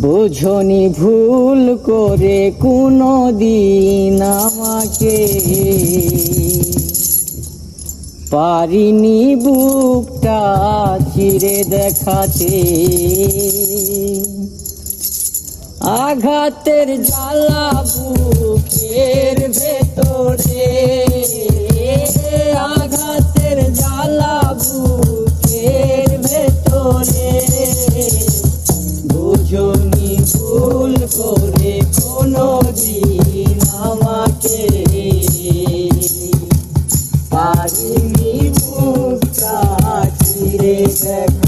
বোঝনি ভুল করে কোনো দিন আমাকে। পারিনি বুকটা চিরে দেখাতে। আঘাতের জ্বালা বুকের ভেতরে। আঘাতের জ্বালা বুকের ভেতরে। চিরে দেখাতে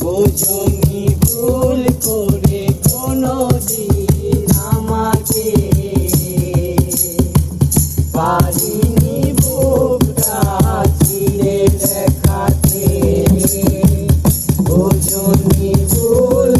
বোঝনি ভুল করে কোনো দিন আমাকে। পারিনি বুকটা চিরে দেখাতে। বুঝনি ভুল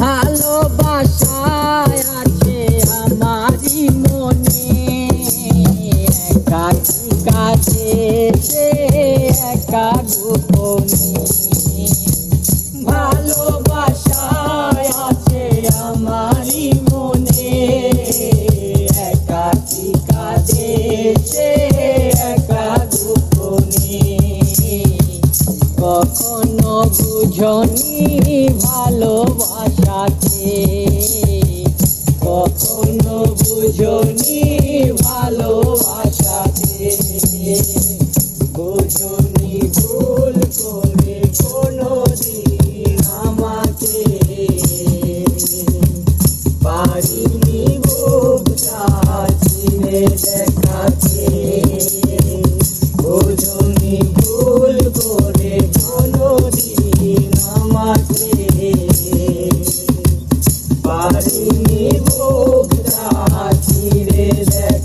ভালোবাসায় আছে আমারই মনে। একাকি কাছে একা গোপনে। ভালোবাসায় আছে আমারই মনে। একাকি কাছে বুঝনি ভালোবাসাকে কখনো বুঝনি ভালোবাসাকে বুঝনি ভুল করে কোনো দিন আমাকে। পারিনি বুকটা চিনে দেখাতে। বুঝনি ভুল I Ali Mukhtar the Zara